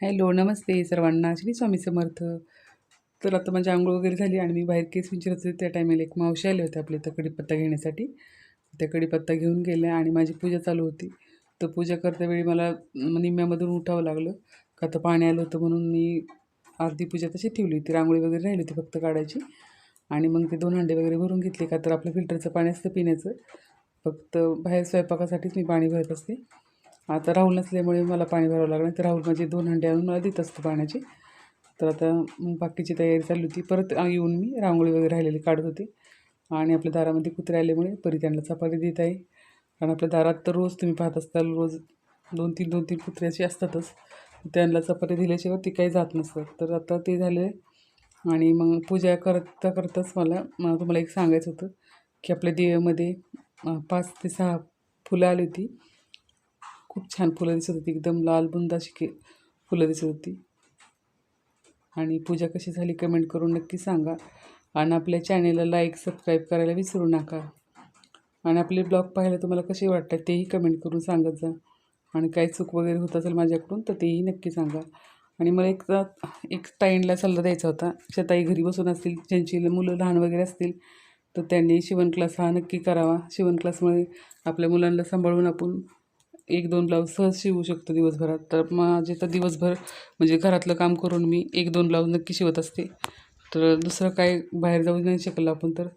Hello नमस्ते सर्वांना. श्री स्वामी समर्थ. तर आता माझी आंघोळ वगैरे झाली आणि मी बाहेर केस विचारत होते. त्या टायमाला एक मावशी आले होते आपल्या इथं कडीपत्ता घेण्यासाठी. त्या कडीपत्ता घेऊन गेल्या आणि माझी पूजा चालू होती. तर पूजा करता वेळी मला निम्म्यामधून उठावं लागलं. का तर पाणी आलं होतं म्हणून मी अर्धी पूजा तशी ठेवली होती. रांगोळी वगैरे राहिली होती फक्त काढायची. आणि मग ते दोन हांडे वगैरे भरून घेतले का तर आपलं फिल्टरचं पाणी असतं पिण्याचं. फक्त बाहेर स्वयंपाकासाठीच मी पाणी भरत असते. आता राहुल नसल्यामुळे मला पाणी भरावं लागलं तर राहुल माझे दोन हंडे आणून मला देत असतो पाण्याची. तर आता मग बाकीची तयारी चालली होती. परत येऊन मी रांगोळी वगैरे राहिलेली काढत होते. आणि आपल्या दारामध्ये कुत्रे आल्यामुळे परी त्यांना चपाती देत आहे. कारण आपल्या दारात तर रोज तुम्ही पाहत असताल रोज दोन तीन दोन तीन कुत्रे असे असतातच. त्यांना चपाती दिल्याशिवाय ती काही जात नसतात. तर आता ते झाले. आणि मग पूजा करता करताच मला मला तुम्हाला एक सांगायचं होतं की आपल्या देवामध्ये पाच ते सहा फुलं आली होती. खूप छान फुलं दिसत होती. एकदम लाल बुंद अशी के फुलं दिसत होती. आणि पूजा कशी झाली कमेंट करून नक्की सांगा. आणि आपल्या चॅनेलला लाईक सबस्क्राईब करायला विसरू नका. आणि आपले ब्लॉग पाहायला तुम्हाला कसे वाटतात तेही कमेंट करून सांगत जा. आणि काही चूक वगैरे होत असेल माझ्याकडून तर तेही नक्की सांगा. आणि मला एक एक ताईंला सल्ला द्यायचा होता. ज्या ताई घरी बसून असतील ज्यांची मुलं लहान वगैरे असतील तर त्यांनी शिवण क्लास हा नक्की करावा. शिवण क्लासमुळे आपल्या मुलांना सांभाळून आपण एक दोन ब्लाऊज सहज शिवू शकतो दिवसभरात. तर माझे तर दिवसभर म्हणजे घरातलं काम करून मी एक दोन ब्लाऊज नक्की शिवत असते. तर दुसरं काय बाहेर जाऊ नाही शकलं आपण तर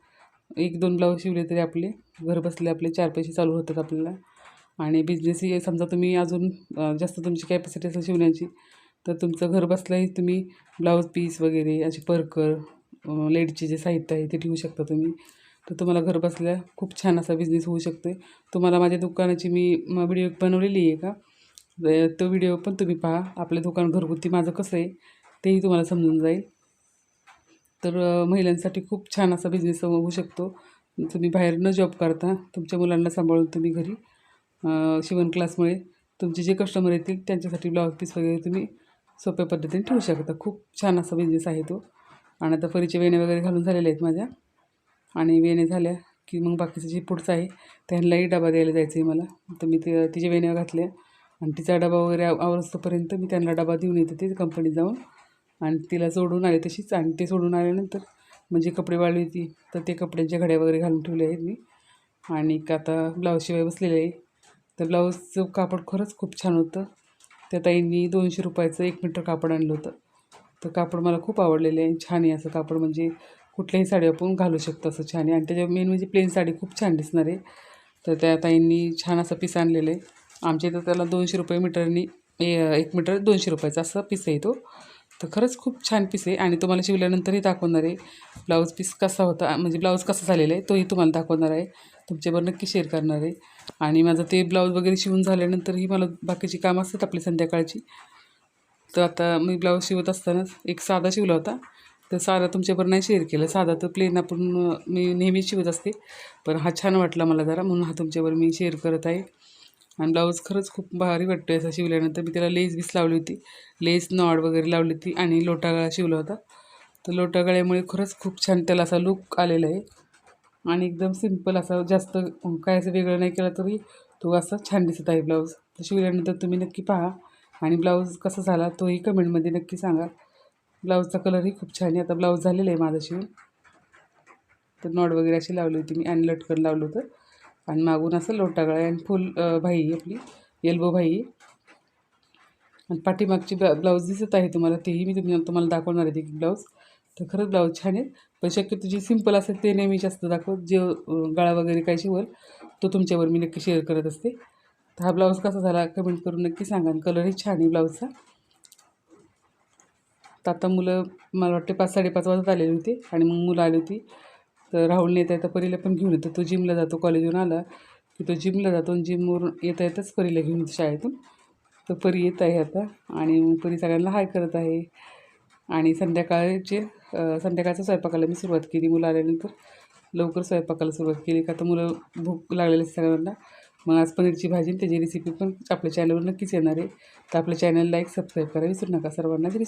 एक दोन ब्लाऊज शिवले तरी आपले घर बसले आपले चार पैसे चालू होतात आपल्याला. आणि बिझनेसही समजा तुम्ही अजून जास्त तुमची कॅपॅसिटी असेल शिवण्याची तर तुमचं घर बसल्याही तुम्ही ब्लाऊज पीस वगैरे असे परकर अं, लेडीचे जे साहित्य आहे ते ठेवू शकता तुम्ही. तर तुम्हाला घरबसल्या खूप छान असा बिझनेस होऊ शकतो तुम्हाला माझ्या दुकानाची मी व्हिडिओ बनवलेली आहे का? तो व्हिडिओ पण तुम्ही पहा. आपलं दुकान घरगुती माझं कसं आहे तेही तुम्हाला समजून जाईल. तर महिलांसाठी खूप छान असा बिझनेस होऊ शकतो. तुम्ही बाहेर न जॉब करता तुमच्या मुलांना सांभाळून तुम्ही घरी शिवण क्लासमुळे तुमचे जे कस्टमर येतील त्यांच्यासाठी ब्लाऊज पीस वगैरे तुम्ही सोप्या पद्धतीने ठेवू शकता. खूप छान असा बिझनेस आहे तो. आणि आता फरीचे वेणे वगैरे घालून झालेले आहेत माझ्या. आणि वेणे झाल्या की मग बाकीचं जे पुढचं आहे त्यांनाही डबा द्यायला जायचं आहे मला. तर मी ते तिच्या वेण्या घातल्या आणि तिचा डबा वगैरे आवरस्तोपर्यंत मी त्यांना डबा देऊन येते ते कंपनीत जाऊन. आणि तिला सोडून आले तशीच आणि ते सोडून आल्यानंतर म्हणजे कपडे वाळली होती तर ते कपड्यांच्या घड्या वगैरे घालून ठेवले आहेत मी. आणि आता ब्लाऊज शिवाय बसलेले आहे. तर ब्लाऊजचं कापड खरंच खूप छान होतं. त्या ताईंनी दोनशे रुपयाचं एक मीटर कापड आणलं होतं. तर कापड मला खूप आवडलेलं आहे छान आहे असं कापड. म्हणजे कुठल्याही साडी आपण घालू शकतो असं छान आहे. आणि त्याच्या मेन म्हणजे प्लेन साडी खूप छान दिसणार आहे. तर त्या ताईंनी छान असं पीस आणलेलं आहे. आमच्या इथं त्याला दोनशे रुपये मीटरनी एक मीटर दोनशे रुपयाचा असं पीस आहे तो. तर खरंच खूप छान पीस आहे. आणि तुम्हाला शिवल्यानंतरही दाखवणार आहे. ब्लाऊज पीस कसा होता म्हणजे ब्लाऊज कसा झालेला आहे तोही तुम्हाला दाखवणार आहे. तुमच्याबरोबर नक्की शेअर करणार आहे. आणि माझं ते ब्लाऊज वगैरे शिवून झाल्यानंतरही मला बाकीची कामं असतात आपली संध्याकाळची. तर आता मी ब्लाऊज शिवत असतानाच एक साधा शिवला होता. तर साधा तुमच्याबरोबर नाही शेअर केलं. साधा तर प्लेन आपण मी नेहमी शिवत असते. पण हा छान वाटला मला जरा म्हणून हा तुमच्यावर मी शेअर करत आहे. आणि ब्लाऊज खरंच खूप भारी वाटतो आहे असा शिवल्यानंतर. मी त्याला लेस बीस लावली होती. लेस नॉड वगैरे लावली होती आणि लोटागळा शिवला होता. तर लोटागळ्यामुळे खरंच खूप छान त्याला असा लुक आलेला आहे. आणि एकदम सिंपल असा जास्त काय असं वेगळं नाही केलं तरी तो असा छान दिसत आहे ब्लाऊज तर शिवल्यानंतर तुम्ही नक्की पहा. आणि ब्लाऊज कसा झाला तोही कमेंटमध्ये नक्की सांगा. ब्लाऊजचा कलरही खूप छान आहे. आता ब्लाऊज झालेला आहे माझा शिवून. तर नॉड वगैरे अशी लावली होती मी आणि लटकन लावलं होतं. आणि मागून असं लोटागळा आणि फुल भाई आहे आपली एल्बो भाई आहे. आणि पाठीमागची ब्ला ब्लाऊज दिसत आहे तुम्हाला तेही मी तुम्ही तुम्हाला दाखवणार आहे ती ब्लाऊज. तर खरंच ब्लाऊज छान आहे. पण शक्यतो जी सिंपल असेल ते नेहमी जास्त दाखवत. जे गळा वगैरे काय शिवल तो तुमच्यावर मी नक्की शेअर करत असते. तर हा ब्लाऊज कसा झाला कमेंट करून नक्की सांगा. कलरही छान आहे ब्लाऊजचा. तर आता मुलं मला वाटते पाच साडेपाच वाजत आलेली होती आणि मग मुलं आली होती. तर राहुलने येता येता परीला पण घेऊन येतो. तो जिमला जातो कॉलेजवरून आला की तो जिमला जातो आणि जिमवरून येता येताच परीला घेऊन येतो शाळेतून. तर परी येत आहे आता आणि मग परी सगळ्यांना हाय करत आहे. आणि संध्याकाळचे संध्याकाळच्या स्वयंपाकाला मी सुरुवात केली मुलं आल्यानंतर. लवकर स्वयंपाकाला सुरुवात केली का तर मुलं भूक लागलेली सगळ्यांना. मग आज पनीरची भाजी आणि त्याची रेसिपी पण आपल्या चॅनलवर नक्कीच येणार आहे. तर आपल्या चॅनल लाईक सबस्क्राईब करा. विसरू नका सर्वांना. जरी